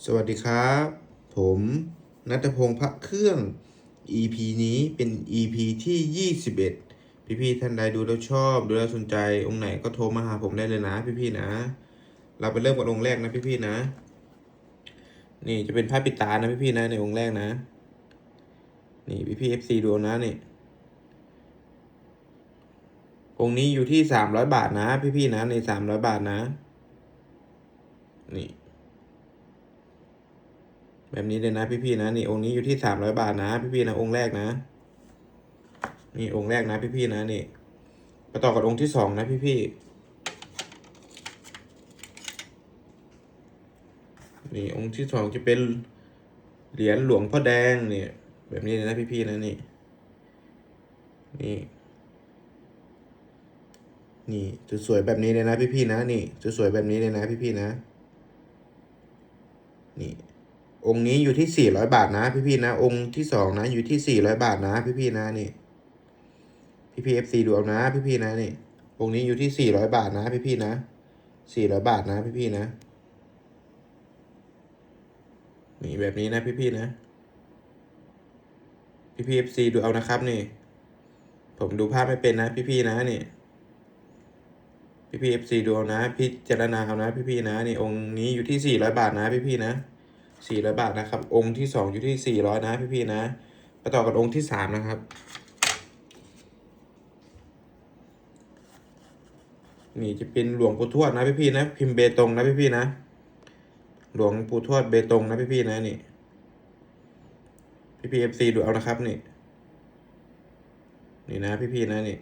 สวัสดีครับ ผมนัทพงศ์พระเครื่อง EP นี้เป็น EP ที่ 21 พี่ๆท่านใดดูแล้วชอบ ดูแล้วสนใจ องค์ไหนก็โทรมาหาผมได้เลยนะ พี่ๆนะ เราไปเริ่มกับองค์แรกนะพี่ๆนะ นี่จะเป็นพระปิดตานะพี่ๆนะในองค์แรกนะ นี่พี่ๆ FC ดูนะนี่องค์นี้อยู่ที่สามร้อยบาทนะ พี่ๆนะในสามร้อยบาทนะ นี่ แบบนี้เลยนะพี่ๆนะนี่องค์นี้อยู่ที่สามร้อยบาทนะพี่ๆนะองค์แรกนะ นี่องค์แรกนะพี่ๆนะนี่มาต่อกับองค์ที่สองนะพี่ๆนี่องค์ที่สองจะเป็นเหรียญหลวงพ่อแดงเนี่ยแบบนี้เลยนะพี่ๆนะนี่นี่นี่สวยๆแบบนี้เลยนะพี่ๆนะนี่สวยๆแบบนี้เลยนะพี่ๆนะ นี่ องค์นี้อยู่ที่สี่ร้อยบาทนะพี่ๆนะ องค์ที่สองนะอยู่ที่สี่ร้อยบาทนะพี่ๆนะนี่พี่พีเอฟซีดูเอานะพี่ๆนะนี่องค์นี้อยู่ที่สี่ร้อยบาทนะพี่ๆนะสี่ร้อยบาทนะพี่ๆนะนี่แบบนี้นะพี่ๆนะพี่พีเอฟซีดูเอานะครับนี่ ผมดูภาพไม่เป็นนะพี่ๆนะนี่พี่พีเอฟซีดูเอานะ พิจารณาเอานะพี่ๆนะนี่องค์นี้อยู่ที่สี่ร้อยบาทนะพี่ๆนะ สี่ร้อยบาทนะครับ องค์ที่สองอยู่ที่สี่ร้อยนะพี่ๆนะไปต่อกับองค์ที่สามนะครับ นี่จะเป็นหลวงปู่ทวดนะพี่ๆนะ พิมพ์เบตงนะพี่ๆนะ หลวงปู่ทวดเบตงนะพี่ๆนะนี่พี่ๆเอฟซีดูเอานะครับนี่ นี่นะพี่ๆนะนี่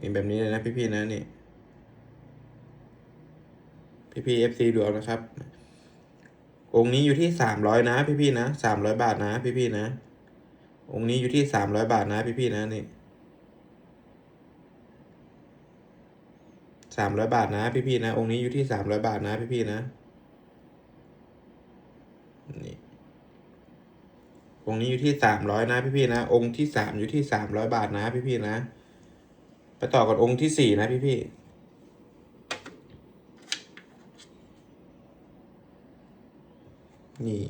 นี่แบบนี้เลยนะพี่ๆนะนี่พี่ๆเอฟซีดูเอานะครับ องค์นี้อยู่ที่สามร้อยนะพี่ๆนะสามร้อยบาทนะพี่ๆนะ องค์นี้อยู่ที่สามร้อยบาทนะพี่ๆนะนี่สามร้อยบาทนะพี่ๆนะ องค์นี้อยู่ที่สามร้อยบาทนะพี่ๆนะนี่องค์นี้อยู่ที่สามร้อยนะพี่ๆนะ องค์ที่สามอยู่ที่สามร้อยบาทนะพี่ๆนะ ไปต่อกับองค์ที่สี่นะพี่ๆ นี่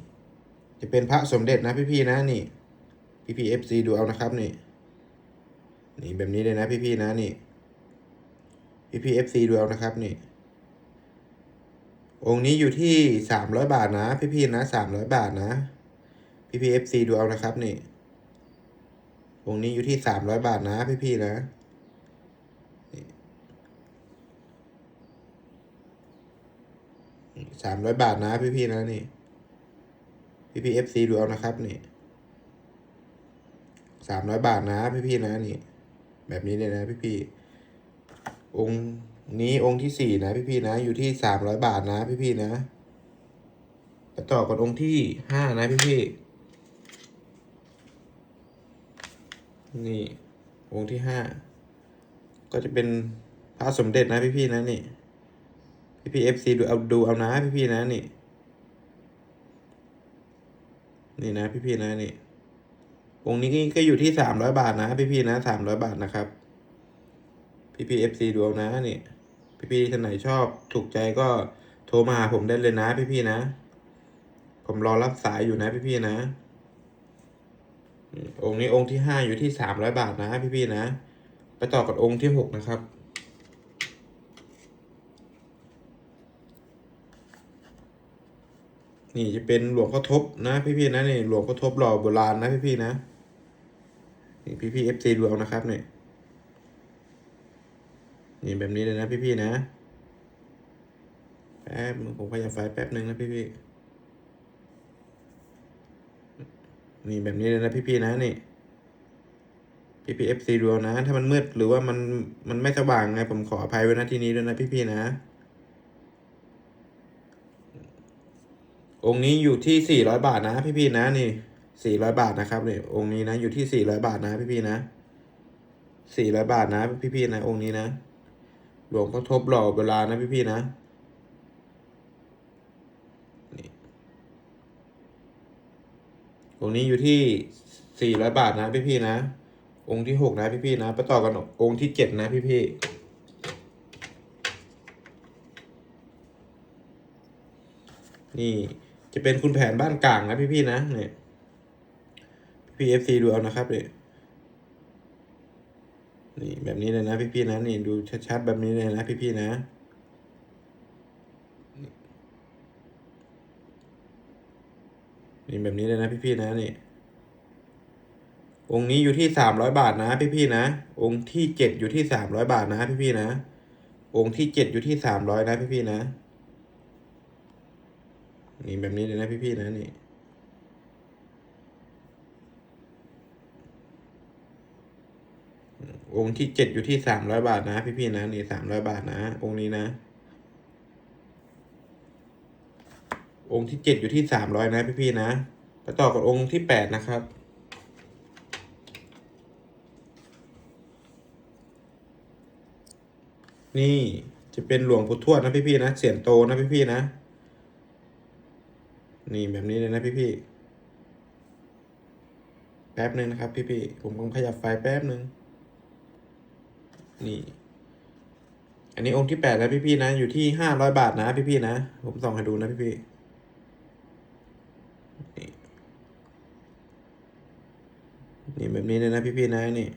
จะเป็นพระสมเด็จนะพี่ๆนะนี่ พี่พีเอฟซีดูเอานะครับนี่ นี่แบบนี้เลยนะพี่ๆนะนี่ พี่พีเอฟซีดูเอานะครับนี่ องค์นี้อยู่ที่สามร้อยบาทนะ พี่ๆนะสามร้อยบาทนะ พี่พีเอฟซีดูเอานะครับนี่ องค์นี้อยู่ที่สามร้อยบาทนะ พี่ๆนะสามร้อยบาทนะพี่ๆนะนี่ พี่พีเอฟซีดูเอานะครับนี่สามร้อยบาทนะพี่พี่ๆนะนี่ แบบนี้เลยนะพี่พี่ๆองค์นี้องค์ที่สี่นะพี่พี่ๆนะ อยู่ที่สามร้อยบาทนะพี่พี่ๆนะไปต่อกับองค์ที่ห้านะพี่พี่ๆนี่องค์ที่ห้าก็จะเป็นพระสมเด็จนะพี่พี่ๆนะนี่พี่พี่เอฟซีดูเอาดูเอานะพี่พี่ๆนะนี่ นี่นะพี่ๆนะนี่องค์นี้ก็อยู่ที่สามร้อยบาทนะพี่ๆนะสามร้อยบาทนะครับพี่พี่เอฟซีดูเอานะนี่ พี่พี่ๆท่านไหนชอบถูกใจก็โทรมาหาผมได้เลยนะ พี่พี่ๆนะ ผมรอรับสายอยู่นะ พี่พี่ๆนะองค์นี้องค์ที่ห้าอยู่ที่สามร้อยบาทนะ พี่พี่ๆนะ ไปต่อกับองค์ที่หกนะครับ นี่จะเป็นหลวงพ่อทบนะพี่ๆนะนี่หลวงพ่อทบหล่อโบราณนะพี่ๆนะนี่พี่ๆเอฟซีดูเอานะครับเนี่ยนี่แบบนี้เลยนะพี่ๆนะแป๊บผมขยับไฟแป๊บหนึ่งนะพี่ๆนี่แบบนี้เลยนะพี่ๆนะนี่พี่ๆเอฟซีดูเอานะ ถ้ามันมืดหรือว่ามันมันไม่สว่างไงผมขออภัยไว้นะที่นี้ด้วยนะพี่ๆนะ องค์นี้อยู่ที่สี่ร้อยบาทนะพี่พี่ๆนะนี่สี่ร้อยบาทนะครับนี่องค์นี้นะอยู่ที่สี่ร้อยบาทนะพี่พี่ๆนะสี่ร้อยบาทนะพี่พี่ๆนะองค์นี้นะ หลวงพ่อทบหล่อเวลานะพี่พี่ๆนะนี่องค์นี้อยู่ที่สี่ร้อยบาทนะพี่พี่ๆนะ องค์ที่หกนะพี่พี่ๆนะไปต่อกันองค์ที่เจ็ดนะพี่พี่ๆนี่ จะเป็นคุณแผนบ้านกลางนะพี่ๆนะเนี่ยพี่เอฟซีดูเอานะครับเนี่ยนี่แบบนี้เลยนะพี่ๆนะนี่ดูชัดๆแบบนี้เลยนะพี่ๆนะนี่แบบนี้เลยนะพี่ๆนะนี่องค์นี้อยู่ที่สามร้อยบาทนะพี่ๆนะ องค์ที่เจ็ดอยู่ที่สามร้อยบาทนะพี่ๆนะ องค์ที่เจ็ดอยู่ที่สามร้อยนะพี่ๆนะ นี่แบบนี้เลยนะพี่ๆนะนี่องค์ที่เจ็ดอยู่ที่สามร้อยบาทนะพี่ๆนะนี่สามร้อยบาทนะ องค์นี้นะ องค์ที่เจ็ดอยู่ที่สามร้อยนะพี่ๆนะไปต่อกับองค์ที่แปดนะครับนี่จะเป็นหลวงปู่ทวดนะพี่ๆนะเสียนโตนะพี่ๆนะ นี่แบบนี้เลยนะพี่ๆแป๊บหนึ่งนะครับ พี่ๆผมกำลังขยับไฟแป๊บหนึ่งนี่ อันนี้องค์ที่แปดแล้วพี่ๆนะ อยู่ที่ห้าร้อยบาทนะพี่ๆนะ ผมส่องให้ดูนะพี่ๆนี่นี่แบบนี้เลยนะพี่ๆนะนี่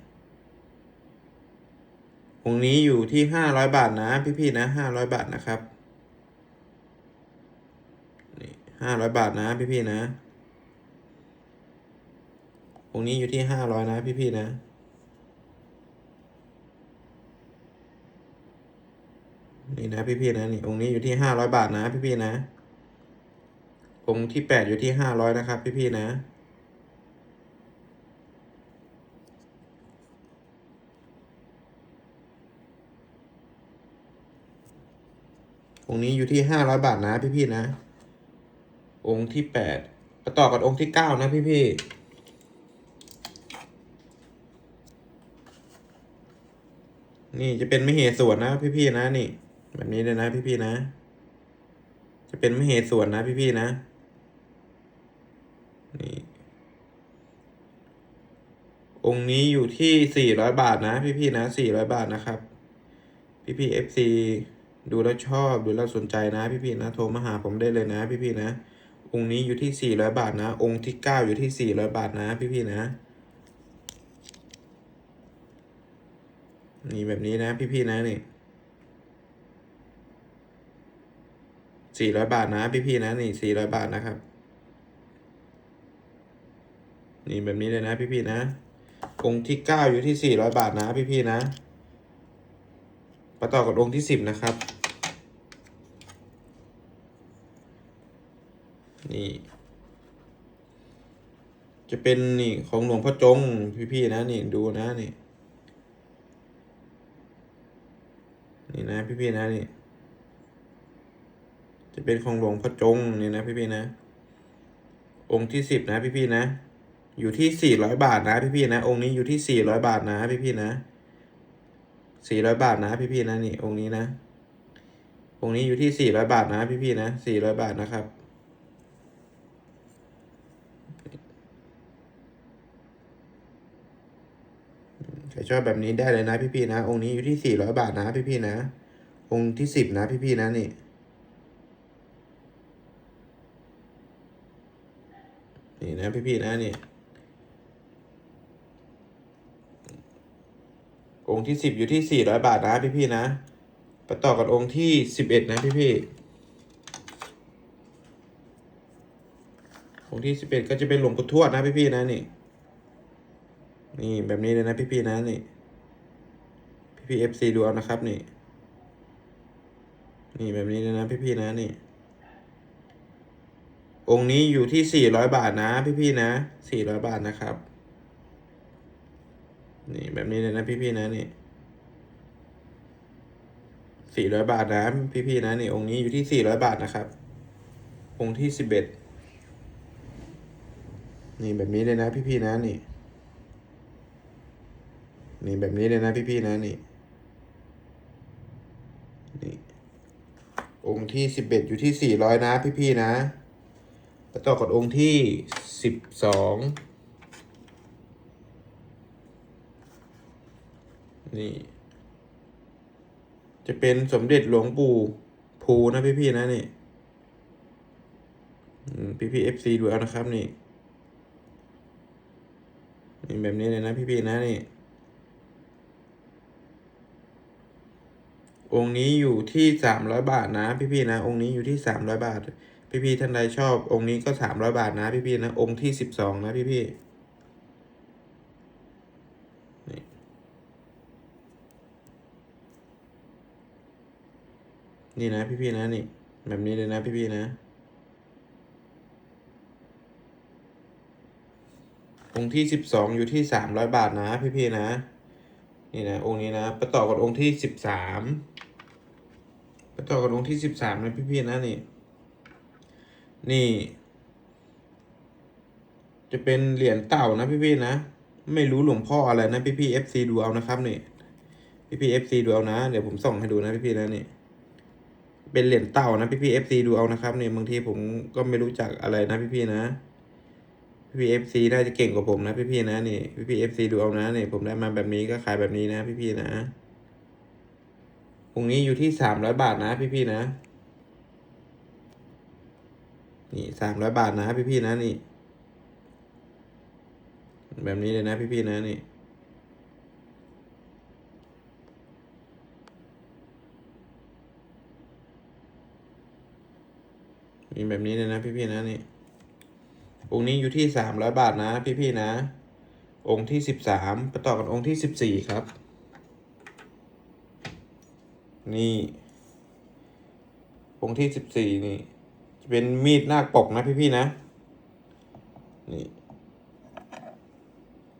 องค์นี้อยู่ที่ห้าร้อยบาทนะ พี่ๆนะห้าร้อยบาทนะครับนี่ ห้าร้อยบาทนะพี่ๆนะองนี้อยู่ที่ห้าร้อยนะพี่ๆนะนี่นะพี่ๆนะนี่องค์นี้อยู่ที่ห้าร้อยบาทนะพี่ๆนะ องค์ที่แปดอยู่ที่ห้าร้อยนะครับ พี่ๆนะ องค์นี้อยู่ที่ห้าร้อยบาทนะพี่ๆนะ องค์ที่แปดปต่อกับองค์ที่เก้านะพี่ๆนี่จะเป็นมเหสวนนะพี่ๆนะนี่ แบบนี้เลยนะพี่ๆนะ จะเป็นมเหสวนนะพี่ๆนะนี่องค์นี้อยู่ที่สี่ร้อยบาทนะ พี่ๆนะสี่ร้อยบาทนะครับ พี่ๆเอฟซีดูแล้วชอบดูแล้วสนใจนะ พี่ๆนะโทรมาหาผมได้เลยนะ พี่ๆนะ องค์นี้อยู่ที่สี่ร้อยบาทนะ องค์ที่เก้าอยู่ที่สี่ร้อยบาทนะ พี่ๆนะ นี่แบบนี้นะพี่ๆนะนี่สี่ร้อยบาทนะพี่ๆนะนี่สี่ร้อยบาทนะครับ นี่แบบนี้เลยนะพี่ๆนะองค์ที่เก้าอยู่ที่สี่ร้อยบาทนะพี่ๆนะปต่อกับองค์ที่สิบนะครับ นี่ จะเป็นนี่ของหลวงพ่อจง พี่ๆนะนี่ดูนะนี่ นี่นะพี่ๆนะนี่ จะเป็นของหลวงพ่อจงนี่นะพี่ๆนะ องค์ที่สิบนะพี่ๆนะ อยู่ที่สี่ร้อยบาทนะพี่ๆนะ องค์นี้อยู่ที่สี่ร้อยบาทนะพี่ๆนะสี่ร้อยบาทนะพี่ๆนะนี่องค์นี้นะองค์นี้อยู่ที่สี่ร้อยบาทนะพี่ๆนะสี่ร้อยบาทนะครับ ครชอบแบบนี้ได้เลยนะพี่ๆนะ องค์นี้อยู่ที่สี่ร้อยบาทนะพี่ๆนะ องค์ที่สิบนะพี่ๆนะนี่ นี่นะพี่ๆนะนี่ องค์ที่สิบอยู่ที่สี่ร้อยบาทนะพี่ๆนะไปต่อกับองค์ที่สิบเอ็ดนะพี่ๆองค์ที่สิบเอ็ดก็จะเป็นหลวงปู่ทวดนะพี่ๆนะนี่ นี่แบบนี้เลยนะพี่ๆนะนี่ พี่ๆเอฟซีดูเอานะครับนี่ นี่แบบนี้เลยนะพี่ๆนะนี่ องค์นี้อยู่ที่สี่ร้อยบาทนะพี่ๆนะสี่ร้อยบาทนะครับ นี่แบบนี้เลยนะพี่ๆนะนี่สี่ร้อยบาทนะพี่ๆนะนี่องค์นี้อยู่ที่สี่ร้อยบาทนะครับ องค์ที่สิบเอ็ดนี่แบบนี้เลยนะพี่ๆนะนี่ นี่แบบนี้เลยนะพี่ๆนะนี่นี่ องค์ที่สิบเอ็ดอยู่ที่สี่ร้อยนะพี่ๆนะแล้วต่อกับองค์ที่สิบสองนี่ จะเป็นสมเด็จหลวงปู่ภูนะพี่ๆนะนี่พี่พีเอฟซีดูเอานะครับนี่นี่แบบนี้เลยนะพี่พี่นะนี่ องค์นี้อยู่ที่สามร้อยบาทนะพี่พี่ๆนะ องค์นี้อยู่ที่สามร้อยบาทพี่พี่ๆท่านใดชอบ องค์นี้ก็สามร้อยบาทนะ พี่พี่ๆนะ องค์ที่สิบสองนะพี่พี่ๆนี่นะพี่พี่ๆนะนี่ แบบนี้เลยนะพี่พี่ๆนะ องค์ที่สิบสองอยู่ที่สามร้อยบาทนะพี่พี่ๆนะ นี่นะองค์นี้นะไปต่อกับองค์ที่สิบสามไปต่อกับองค์ที่สิบสามนะพี่พี่ๆนะนี่ นี่ จะเป็นเหรียญเต่านะพี่พี่ๆนะ ไม่รู้หลวงพ่ออะไรนะพี่พี่เอฟซีดูเอานะครับนี่พี่พี่เอฟซีดูเอานะ เดี๋ยวผมส่องให้ดูนะพี่พี่ๆนะนี่เป็นเหรียญเต่านะพี่พี่เอฟซีดูเอานะครับนี่บางทีผมก็ไม่รู้จักอะไรนะพี่พี่ๆนะ พี่เอฟซีน่าจะเก่งกว่าผมนะพี่พี่ๆนะนี่พี่พี่เอฟซีดูเอานะนี่ผมได้มาแบบนี้ก็ขายแบบนี้นะพี่พี่ๆนะองค์นี้อยู่ที่สามร้อยบาทนะพี่พี่ๆนะนี่สามร้อยบาทนะพี่พี่ๆนะนี่ แบบนี้เลยนะพี่พี่ๆนะนี่มีแบบนี้เลยนะพี่พี่ๆนะนี่ องค์นี้อยู่ที่สามร้อยบาทนะพี่ๆนะ องค์ที่สิบสามปต่อกันองค์ที่สิบสี่ครับ นี่ องค์ที่สิบสี่นี่จะเป็นมีดหน้าปกนะพี่ๆนะ นี่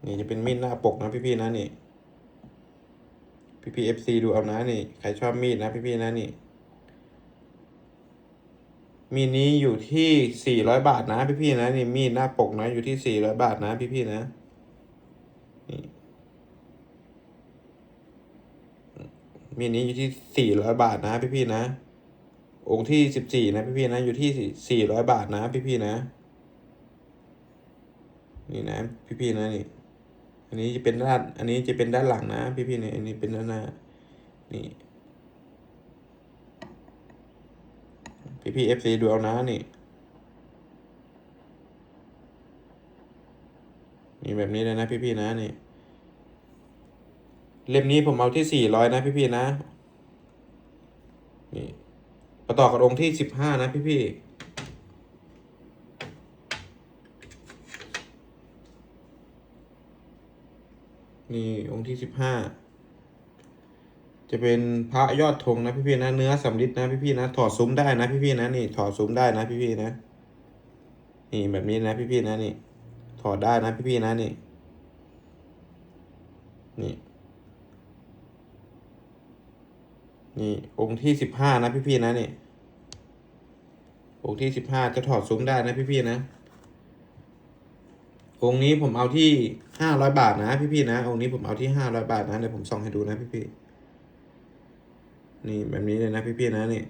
นี่จะเป็นมีดหน้าปกนะพี่ๆนะนี่พี่ๆเอฟซีดูเอานะนี่ ใครชอบมีดนะพี่ๆนะนี่ มีนี้อยู่ที่สี่ร้อยบาทนะพี่ๆนะนี่มีดหน้าปกนะอยู่ที่สี่ร้อยบาทนะพี่ๆนะนี่มีนี้อยู่ที่สี่ร้อยบาทนะพี่ๆนะ องค์ที่สิบสี่นะพี่ๆนะอยู่ที่สี่ร้อยบาทนะพี่ๆนะ นี่นะพี่ๆนะนี่ อันนี้จะเป็นด้าน อันนี้จะเป็นด้านหลังนะพี่ๆเนี่ยอันนี้เป็นด้านหน้า นี่ พี่พี่เอฟซีดูเอานะนี่ นี่แบบนี้เลยนะพี่พี่นะนี่ เล่มนี้ผมเอาที่สี่ร้อยนะพี่พี่นะ นี่ประต่อกับองค์ที่สิบห้านะพี่พี่นี่องค์ที่สิบห้า จะเป็นพระยอดธงนะพี่ๆนะ เนื้อสำริดนะพี่ๆนะ ถอดซุ้มได้นะพี่ๆนะนี่ ถอดซุ้มได้นะพี่ๆนะ นี่แบบนี้นะพี่ๆนะนี่ ถอดได้นะพี่ๆนะนี่ นี่ นี่องค์ที่สิบห้านะพี่ๆนะนี่ องค์ที่สิบห้าจะถอดซุ้มได้นะพี่ๆนะ องค์นี้ผมเอาที่ห้าร้อยบาทนะพี่ๆนะ องค์นี้ผมเอาที่ห้าร้อยบาทนะเดี๋ยวผมส่องให้ดูนะพี่ๆ นี่แบบนี้เลยนะพี่ๆนะนี่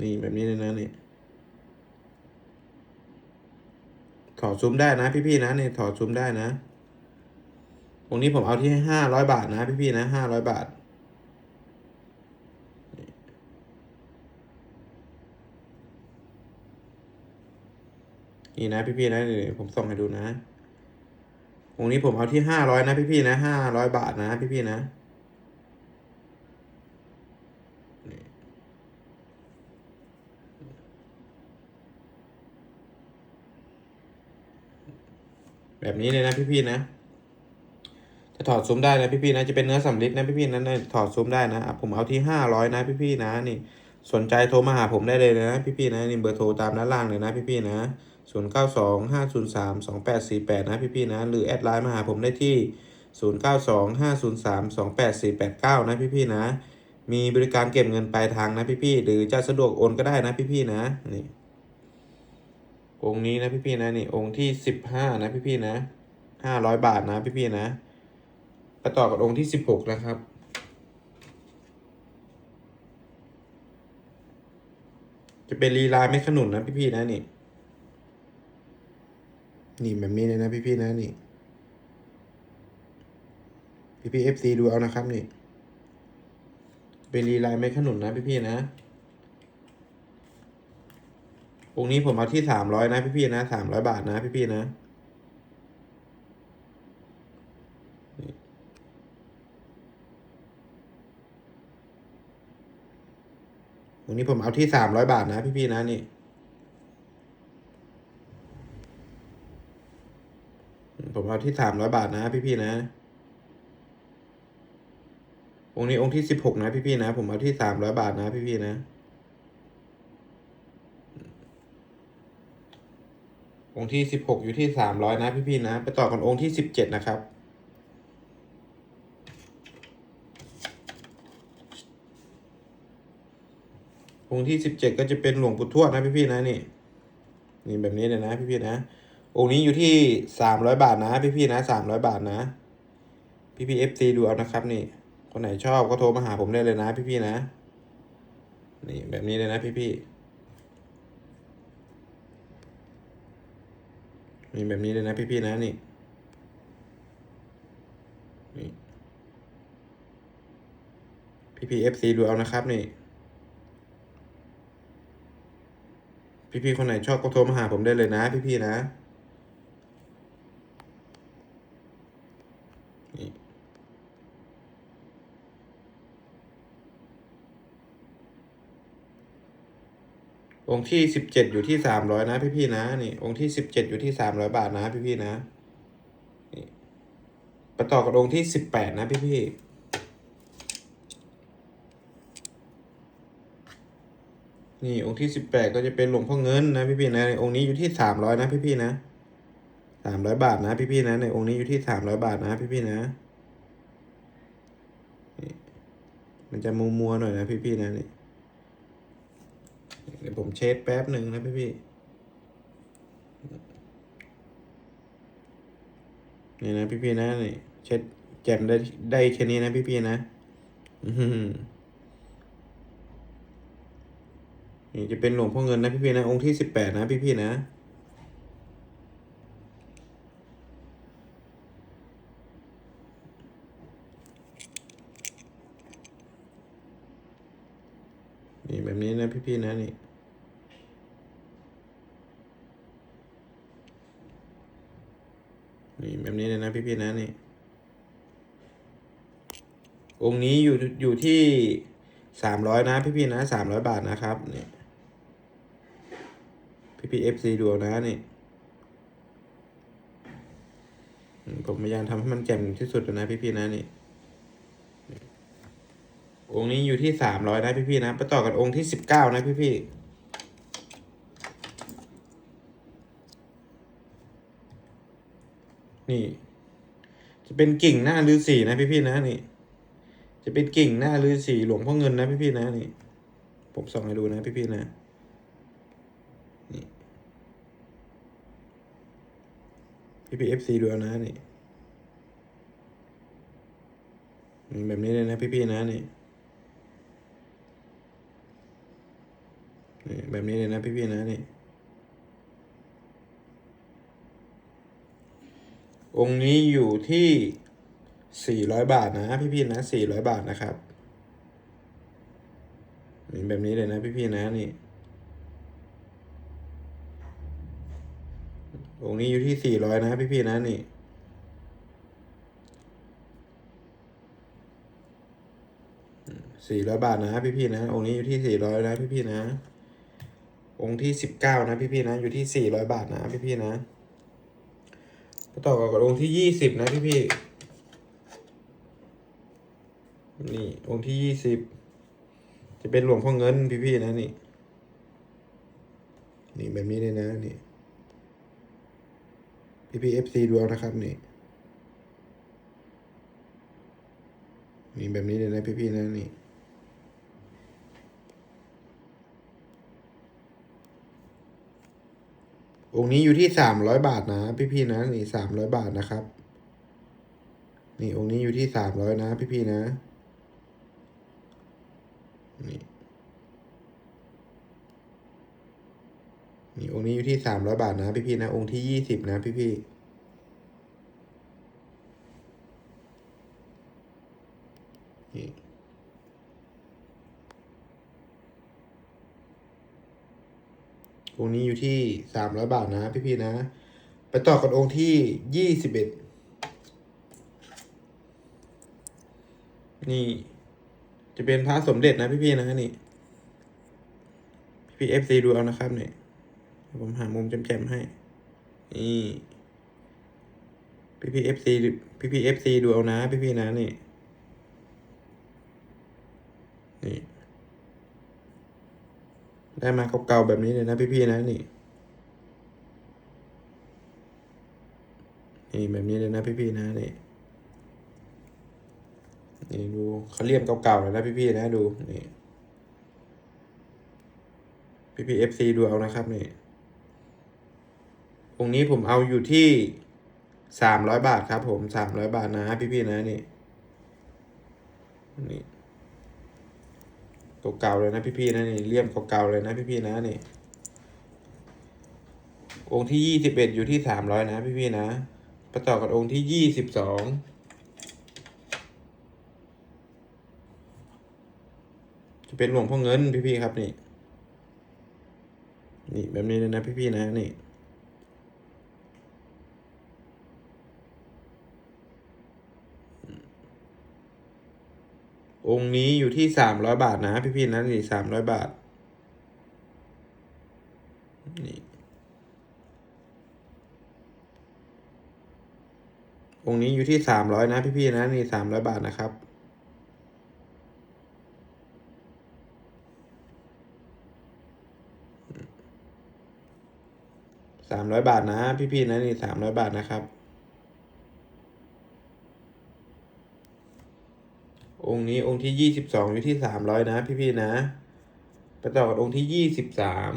นี่แบบนี้เลยนะนี่ ถอดซุ้มได้นะพี่ๆนะนี่ถอดซุ้มได้นะตรงนี้ผมเอาที่ห้าร้อยบาทนะพี่ๆนะห้าร้อยบาทนี่นะพี่ๆนะนี่ผมส่งให้ดูนะ ตรงนี้ผมเอาที่ห้าร้อยนะพี่ๆนะห้าร้อยบาทนะพี่ๆนะนี่แบบนี้เลยนะพี่ๆนะ จะถอดซุ้มได้นะพี่ๆนะ จะเป็นเนื้อสำลิดนะพี่ๆนะเนี่ยถอดซุ้มได้นะอะผมเอาที่ห้าร้อยนะพี่ๆนะนี่ สนใจโทรมาหาผมได้เลยนะพี่ๆนะนี่เบอร์โทรตามด้านล่างเลยนะพี่ๆนะ ศูนย์เก้าสองห้าศูนย์สามสองแปดสี่แปดนะพี่ๆนะ หรือแอดไลน์มาหาผมได้ที่ศูนย์เก้าสองห้าศูนย์สามสองแปดสี่แปดเก้านะพี่ๆนะ มีบริการเก็บเงินปลายทางนะพี่ๆ หรือจะสะดวกโอนก็ได้นะพี่ๆนะ นี่องค์นี้นะพี่ๆนะนี่องค์ที่สิบห้านะพี่ๆนะห้าร้อยบาทนะพี่ๆนะไปต่อกับองค์ที่สิบหกนะครับจะเป็นลีลาไม่ขนุนนะพี่ๆนะนี่ นี่แบบนี้เลยนะพี่ๆนะนี่ พี่ๆ FC ดูเอานะครับนี่ เป็นรีไลน์ไม่ขนุนนะพี่ๆนะวงนี้ผมเอาที่สามร้อยนะพี่ๆนะสามร้อยบาทนะพี่ๆนะวงนนี้ผมเอาที่สามร้อยบาทนะพี่ๆนะนี่ ผมเอาที่สามร้อยบาทนะพี่ๆนะ องค์นี้องค์ที่สิบหกนะพี่ๆนะ ผมเอาที่สามร้อยบาทนะพี่ๆนะ องค์ที่สิบหกอยู่ที่สามร้อยนะพี่ๆนะ ไปต่อกันองค์ที่สิบเจ็ดนะครับองค์ที่สิบเจ็ดก็จะเป็นหลวงปู่ทวดนะพี่ๆนะนี่ นี่แบบนี้เลยนะพี่ๆนะ องค์นี้อยู่ที่สามร้อยบาทนะพี่ๆนะสามร้อยบาทนะ พี่ๆเอฟซีดูเอานะครับนี่ คนไหนชอบก็โทรมาหาผมได้เลยนะ พี่ๆนะ นี่แบบนี้เลยนะพี่ๆนี่แบบนี้เลยนะพี่ๆนะนี่นี่พี่ๆเอฟซีดูเอานะครับนี่พี่ๆคนไหนชอบก็โทรมาหาผมได้เลยนะ พี่ๆนะ นี่องค์ที่สิบเจ็ดอยู่ที่สามร้อยนะพี่ๆนะนี่องค์ที่สิบเจ็ดอยู่ที่สามร้อยบาทนะพี่ๆนะนี่ไปต่อกับองค์ที่สิบแปดนะพี่ๆนี่องค์ที่สิบแปดก็จะเป็นหลวงพ่อเงินนะพี่ๆนะในองค์นี้อยู่ที่สามร้อยนะพี่ๆนะ สามร้อยบาทนะพี่ๆนะ ในองค์นี้อยู่ที่สามร้อยบาทนะพี่ๆนะ มันจะมัวมัวหน่อยนะพี่ๆนะนี่เดี๋ยวผมเช็ดแป๊บหนึ่งนะพี่ๆนี่นะพี่ๆนะนี่เช็ดแจ่มได้ได้แค่นี้นะพี่ๆนะอือหือนี่จะเป็นหลวงพ่อเงินนะพี่ๆนะองค์ที่สิบแปดนะพี่ๆนะ นี่แบบนี้นะพี่ๆนะนี่นี่แบบนี้เลยนะพี่ๆนะนี่ องค์นี้อยู่อยู่ที่สามร้อยนะพี่ๆนะสามร้อยบาทนะครับนี่พี่ๆเอฟซีดูนะนี่ผมพยายามทำให้มันแจ่มที่สุดนะพี่ๆนะนี่ องค์นี้อยู่ที่สามร้อยนะพี่ๆนะ ไปต่อกันองค์ที่สิบเก้านะพี่ๆนี่ จะเป็นกิ่งหน้าฤาษีนะพี่ๆนะนี่ จะเป็นกิ่งหน้าฤาษีหลวงพ่อเงินนะพี่ๆนะนี่ ผมส่องให้ดูนะพี่ๆนะนี่พี่พีเอฟซีดูนะนี่นี่แบบนี้เลยนะพี่ๆนะนี่ แบบนี้เลยนะพี่ๆนะนี่ องค์นี้อยู่ที่สี่ร้อยบาทนะพี่ๆนะสี่ร้อยบาทนะครับนี่แบบนี้เลยนะพี่ๆนะนี่ องค์นี้อยู่ที่สี่ร้อยนะพี่ๆนะนี่สี่ร้อยบาทนะพี่ๆนะ องค์นี้อยู่ที่สี่ร้อยนะพี่ๆนะ องค์ที่สิบเก้านะพี่ๆนะอยู่ที่สี่ร้อยบาทนะพี่ๆนะก็ต่อกับองค์ที่ยี่สิบนะพี่ๆนี่องค์ที่ยี่สิบจะเป็นหลวงพ่อเงินพี่ๆนะนี่ นี่แบบนี้เลยนะนี่พี่พี่เอฟซีดูเอานะครับนี่นี่แบบนี้เลยนะพี่ๆนะนี่ องค์นี้อยู่ที่สามร้อยบาทนะ พี่ๆนะนี่สามร้อยบาทนะครับ นี่องค์นี้อยู่ที่สามร้อยนะ พี่ๆนะนี่นี่องค์นี้อยู่ที่สามร้อยบาทนะ พี่ๆนะองค์ที่ยี่สิบนะ พี่ๆนี่ องค์นี้อยู่ที่สามร้อยบาทนะพี่ๆนะ ไปต่อกันองค์ที่ยี่สิบเอ็ดนี่ จะเป็นพระสมเด็จนะพี่ๆนะนี่พี่เอฟซีดูเอานะครับเนี่ยผมหามุมแจมๆให้ นี่พี่พี่เอฟซีพี่พี่เอฟซีดูเอานะพี่พี่ๆนะนี่ นี่ ได้มาเก่าๆแบบนี้เลยนะพี่ๆนะนี่นี่แบบนี้เลยนะพี่ๆนะนี่นี่ดูเขาเลี่ยมเก่าๆเลยนะพี่ๆนะดูนี่พี่พี่เอฟซีดูเอานะครับนี่องนี้ผมเอาอยู่ที่สามร้อยบาทครับผมสามร้อยบาทนะพี่ๆนะนี่นี่ เก่าๆเลยนะพี่ๆนะนี่เลี่ยมเก่าๆเลยนะพี่ๆนะนี่ องค์ที่ยี่สิบเอ็ดอยู่ที่สามร้อยนะพี่ๆนะประต่อกับองค์ที่ยี่สิบสองจะเป็นหลวงพ่อเงินพี่ๆครับนี่ นี่แบบนี้เลยนะพี่ๆนะนี่ องค์นี้อยู่ที่สามร้อยบาทนะ พี่ๆนะนี่สามร้อยบาท นี่ องค์นี้อยู่ที่สามร้อยนะ พี่ๆนะนี่สามร้อยบาทนะครับสามร้อยบาทนะ พี่ๆนะนี่สามร้อยบาทนะครับ องค์นี้องค์ที่ยี่สิบสองอยู่ที่สามร้อยนะ พี่ๆนะไปต่อกับองค์ที่ยี่สิบสาม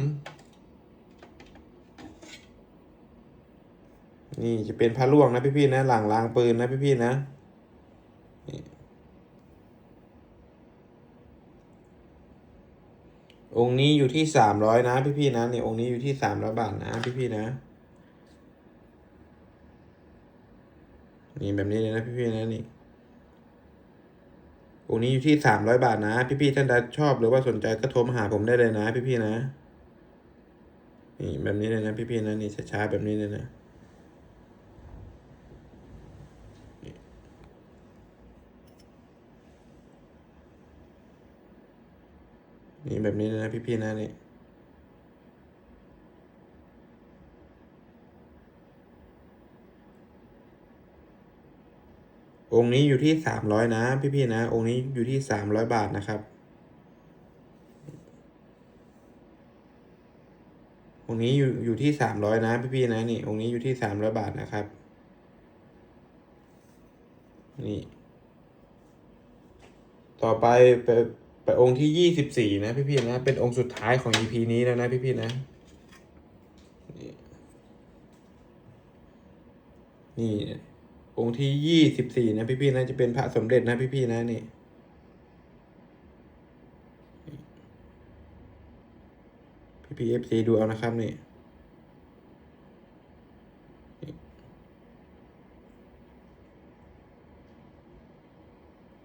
นี่จะเป็นพระล่วงนะพี่ๆนะ หลังรางปืนนะพี่ๆนะนี่องค์นี้อยู่ที่สามร้อยนะพี่ๆนะนี่องค์นี้อยู่ที่สามร้อยบาทนะพี่ๆนะนี่แบบนี้เลยนะพี่ๆนะนี่ องค์นี้อยู่ที่สามร้อยบาทนะ พี่ๆท่านใดชอบหรือว่าสนใจก็โทรมาหาผมได้เลยนะ พี่ๆนะ นี่แบบนี้เลยนะพี่ๆนะนี่ช้าๆแบบนี้เลยนะนี่แบบนี้เลยนะพี่ๆนะนี่ องค์นี้อยู่ที่สามร้อยนะ พี่ๆนะ องค์นี้อยู่ที่สามร้อยบาทนะครับ องค์นี้อยู่อยู่ที่สามร้อยนะ พี่ๆนะนี่ องค์นี้อยู่ที่สามร้อยบาทนะครับ นี่ ต่อไปไปไปองค์ที่ยี่สิบสี่นะพี่ๆนะ เป็นองค์สุดท้ายของ EP นี้แล้วนะพี่ๆนะนี่นี่ องค์ที่ยี่สิบสี่นะพี่ๆนะจะเป็นพระสมเด็จนะพี่ๆนะนี่พี่พีเอฟซีดูเอานะครับนี่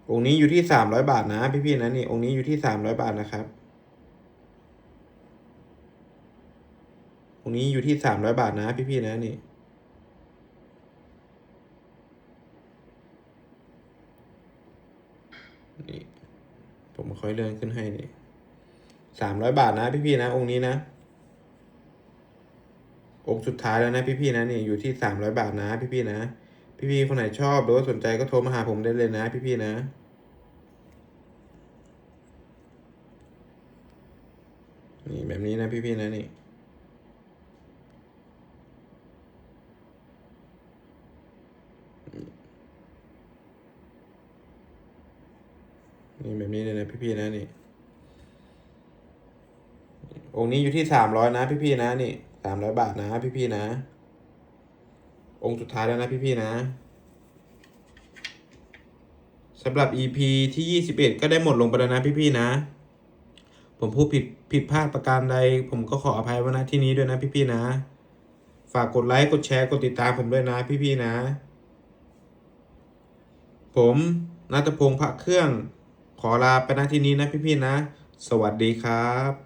องค์นี้อยู่ที่สามร้อยบาทนะ พี่ๆนะนี่องค์นี้อยู่ที่สามร้อยบาทนะครับองค์นี้อยู่ที่สามร้อยบาทนะ พี่ๆนะนี่นี่ ค่อยเลื่อนขึ้นให้นี่สามร้อยบาทนะพี่ๆนะ องค์นี้นะ องค์สุดท้ายแล้วนะพี่ๆนะนี่อยู่ที่สามร้อยบาทนะ พี่ๆนะ พี่ๆคนไหนชอบหรือว่าสนใจก็โทรมาหาผมได้เลยนะ พี่ๆนะนี่แบบนี้นะพี่ๆนะนี่นี่แบบนี้เลยนะ พี่ๆนะนี่ องค์นี้อยู่ที่สามร้อยนะพี่ๆนะนี่สามร้อยบาทนะพี่ๆนะ องค์สุดท้ายแล้วนะพี่ๆนะสำหรับ EP ที่ยี่สิบเอ็ดก็ได้หมดลงไปแล้วนะพี่ๆนะ ผมพูดผิดผิดพลาดประการใด ผมก็ขออภัยไว้ณที่นี้ด้วยนะพี่ๆนะ ฝากกดไลค์กดแชร์กดติดตามผมด้วยนะพี่ๆนะ ผมนัทพงศ์พระเครื่อง ขอลาไปณที่นี้นะพี่ๆนะ สวัสดีครับ